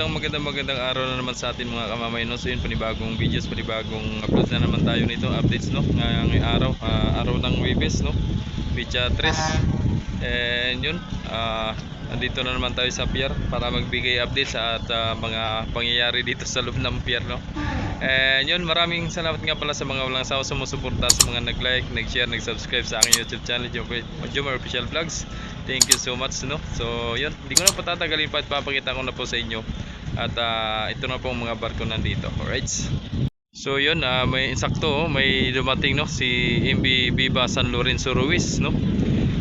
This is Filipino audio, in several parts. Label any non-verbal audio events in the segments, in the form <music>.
isang magandang magandang araw na naman sa atin mga kamamay. So yun, panibagong videos, panibagong upload na naman tayo nito, updates no. Ngayong araw, ah, araw ng Webes no. Becha 3. And yun, ah, andito na naman tayo sa pier para magbigay updates at ah, mga pangyayari dito sa loob ng pier no. And yun, maraming salamat nga pala sa mga walang sawa sumusuporta sa mga nag-like, nag-share, nag-subscribe sa aking YouTube channel, Jomar Official Vlogs. Thank you so much no. So, yun, hindi ko na patatagalin pa at papakita ko na po sa inyo. At ah, ito na po ang mga barko nandito. Alright. So, yun, ah, may insakto, oh, may dumating no si MB Viva San Lorenzo Ruiz no.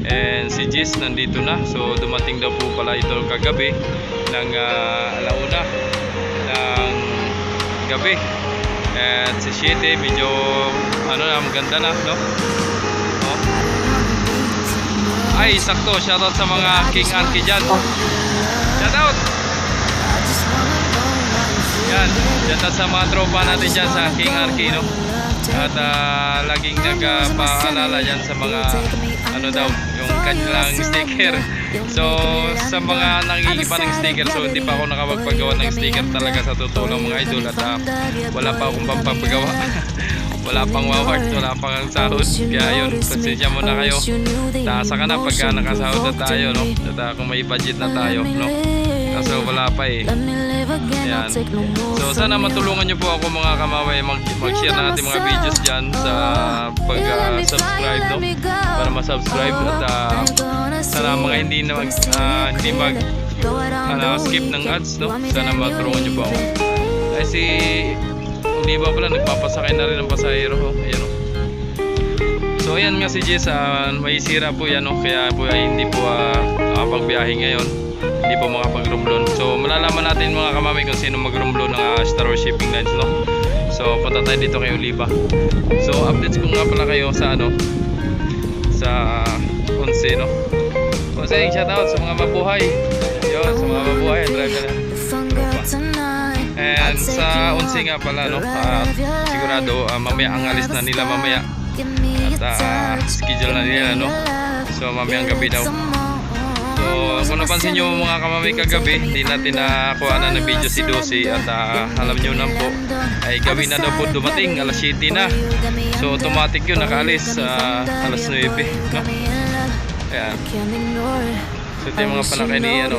And si Jis nandito na. So, dumating daw po pala ito kagabi ng ah, alauna ng gabi. At si Siete medyo ano na, maganda na, no? Ay, sakto. Shoutout sa mga King Arky dyan. Shoutout! Yan. Shoutout sa mga tropa natin dyan sa King Arky, no? At ah, laging nagpaalala dyan sa mga ano daw, yung kanilang sticker. So, sa mga nangingiba ng sticker, so hindi pa ako nakapagpagawa ng sticker talaga sa totoo lang mga idol at ah, wala pa akong pampagawa. <laughs> wala pang waward, wala pang sahod. Kaya yun, pasensya mo na kayo. Taasa ka na pagka nakasahod na tayo, no? At ah, kung may budget na tayo, no? Kaso wala pa eh. Yan. So sana matulungan nyo po ako mga kamaway mag- mag-share na natin mga videos dyan sa pag-subscribe no? Para ma-subscribe at ah, sana mga hindi na mag, ah, hindi mag ano, skip ng ads no? Sana matulungan nyo po ako. Ay si Oliva pala nagpapasakay na rin ng pasahero oh. Ayan oh. So ayan nga si Jess, ah, may sira po yan no? Kaya po ay hindi po uh, nakapagbiyahe ngayon hindi po makapag-room. So malalaman natin mga kamamay kung sino mag-room ng uh, Star Shipping Lines no. So punta tayo dito kay Oliva. So updates ko nga pala kayo sa ano sa uh, Onse no. Onse shout out sa mga mabuhay. Yo, sa mga mabuhay, driver And sa Onse nga pala no, ah, sigurado ah, mamaya ang alis na nila mamaya at ah, schedule na nila no. So mamayang gabi daw. So, kung napansin nyo mga kamamay kagabi, hindi natin nakakuha na ng video si Dosi at ah, alam nyo na po, ay gabi na daw po dumating, alas 7 na. So, automatic yun, nakaalis sa alas 9. No? Ayan. So, ito yung mga panakay ni, ano,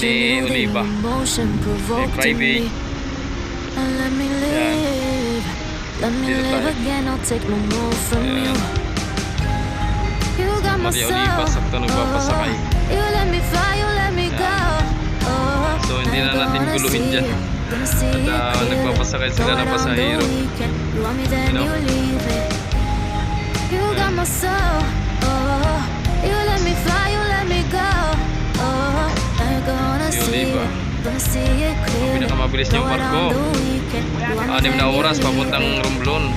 ni Oliva. Ni Private. Ayan. Dito tayo. Ayan. Maria Oliva, sakto nagpapasakay. Go. Oh, So, hindi na natin guluhin dyan. At ah, nagpapasakay sila ng pasahero. You know? You got my soul. Oh, you let me fly, Clearly. Pinakamabilis niyang barko. Anim na oras papuntang. Romblon.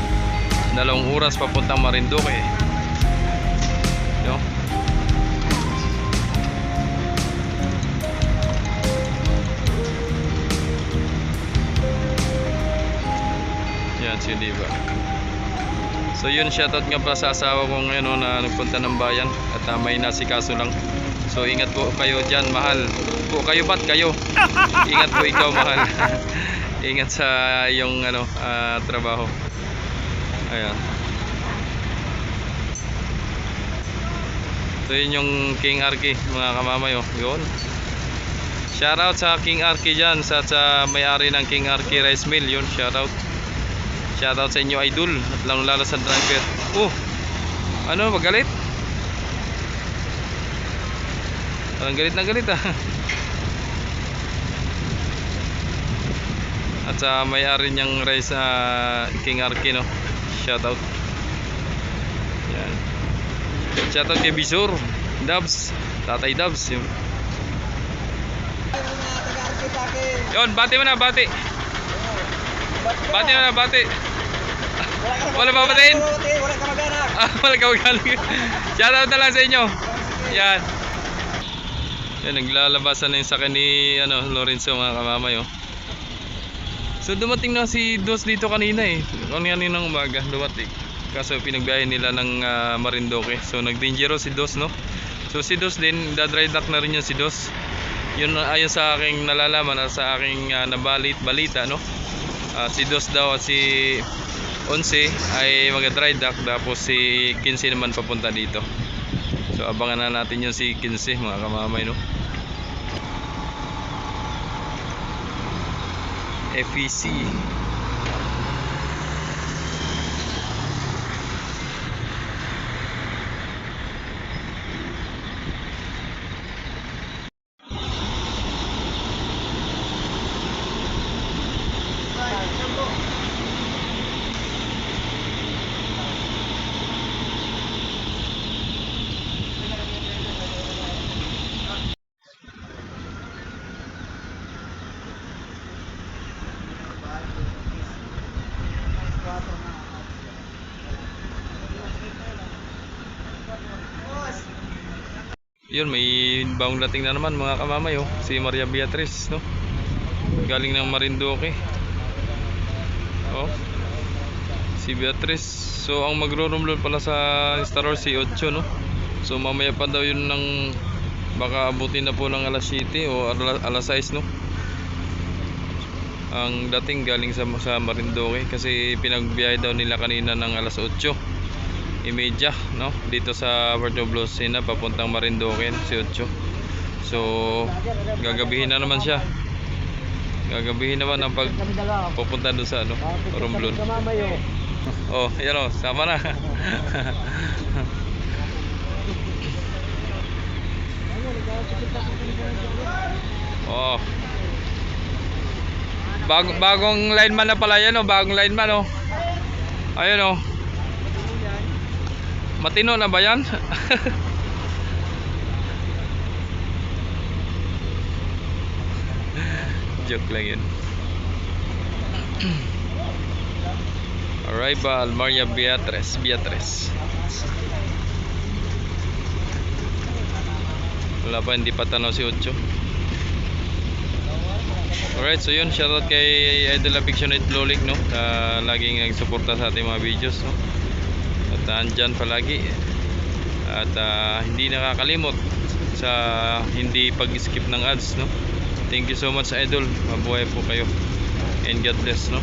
Dalawang oras papuntang Marinduque. Yo. Yan si Oliva. So yun, shoutout nga pala sa asawa ko ngayon no, na nagpunta ng bayan at uh, may nasikaso lang. So ingat po kayo dyan, mahal. Po kayo ba't kayo? <laughs> Ingat po ikaw, mahal. <laughs> ingat sa iyong ano, ah, trabaho. Ayan. So yun yung King Arky, mga kamamay oh. Yun. Shoutout sa King Arky dyan, sa, sa may-ari ng King Arky Rice Mill. Yun, shoutout. Shoutout sa inyo idol at lalo lalo sa driver. Oh. Ano, magalit? Parang galit na galit ah. <laughs> At sa may-ari niyang rice sa King Arky no. Shoutout. Yan. Shoutout kay Bisur, Dubs, Tatay Dubs. Yun. Yun, bati mo na, bati. Bati mo na, bati. Wala pa batiin? Wala ka mag-anak. Ah, wala ka magaling. Shoutout na lang sa inyo. Yan. Yan, naglalabasan na yung sakin ni ano, Lorenzo mga kamamay oh. So dumating na si Dos dito kanina eh. Kanina ng umaga dumating. Kaso pinagbiyahe nila ng ah, Marinduque. So nag-dangerous si Dos no. So si Dos din, dadry duck na rin yan si Dos. yun ayon sa aking nalalaman at sa aking ah, nabalit balita no Ah, si Dos daw at si Onse ay mag dry dock tapos si 15 naman papunta dito. So abangan na natin yung si 15 mga kamamay no? FEC Yun, may bagong dating na naman mga kamamay oh. Si Maria Beatriz, no? Galing ng Marinduque. Oh. Si Beatriz. So, ang magro-room pala sa Star Wars si 8, no? So, mamaya pa daw yun ng baka abutin na po ng alas 7 o ala- alas 6, no? Ang dating galing sa, sa Marinduque kasi pinagbiyahe daw nila kanina ng alas 8 imedya no? Dito sa Puerto Blusina papuntang Marinduque si 8 so gagabihin na naman siya. Gagabihin naman ang pag pupunta doon sa ano Romblon oh yan o sama na. <laughs> Oh. Bag, bagong lineman na pala yan oh bagong lineman oh. Ayun oh Matino na ba yan? <laughs> Joke lang yun. <clears throat> Arrival, Maria Beatriz. Beatriz. Wala pa, hindi pa tanaw si Ocho. Alright, so yun, shoutout kay Idol Affectionate Lolik, no? Na laging nagsuporta sa ating mga videos, no? At uh, andyan palagi. At ah, hindi nakakalimot sa hindi pag-skip ng ads, no? Thank you so much, Idol. Mabuhay po kayo. And God bless, no?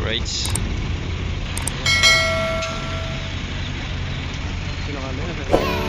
Alright. Sino kami?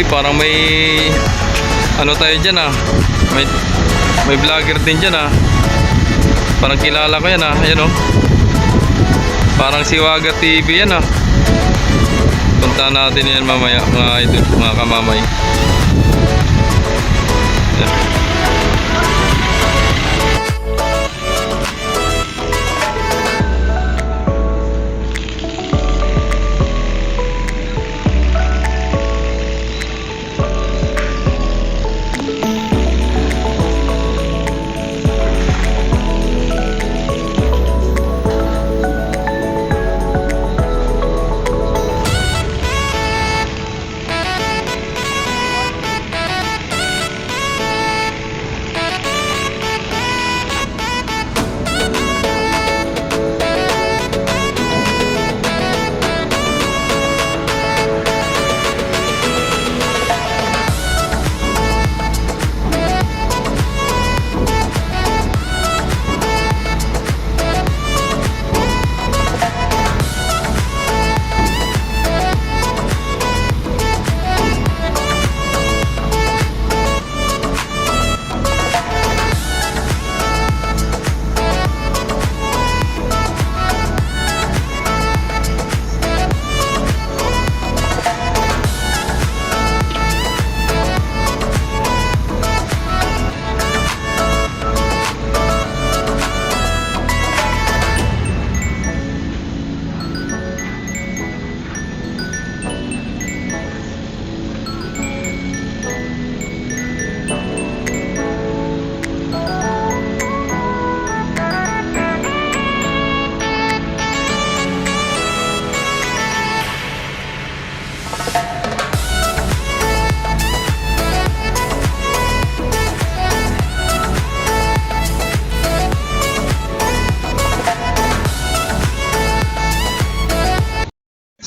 Uy, parang may ano tayo dyan ah. May may vlogger din dyan ah. Parang kilala ko yan ah. Ayan oh. Parang si Waga TV yan ah. Punta natin yan mamaya mga idol, mga kamamay. Yan.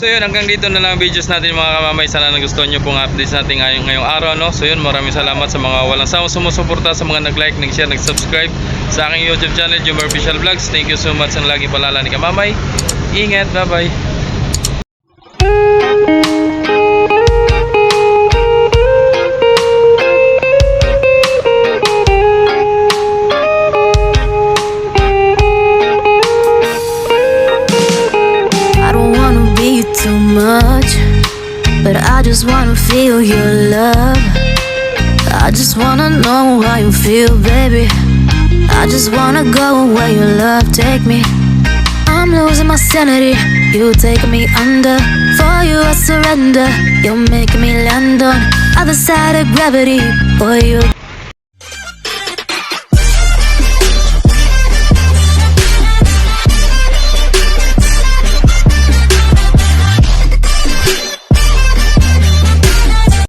So yun, hanggang dito na lang ang videos natin mga kamamay. Sana nagustuhan nyo pong updates natin ngayong, ngayong araw. No? So yun, maraming salamat sa mga walang sawang sumusuporta, sa mga nag-like, nag-share, nag-subscribe sa aking YouTube channel, Jumar Official Vlogs. Thank you so much ang laging palala ni kamamay. Ingat, bye-bye. Know how you feel, baby. I just wanna go where your love take me. I'm losing my sanity, you taking me under. For you, I surrender. You're making me land on other side of gravity. Boy, you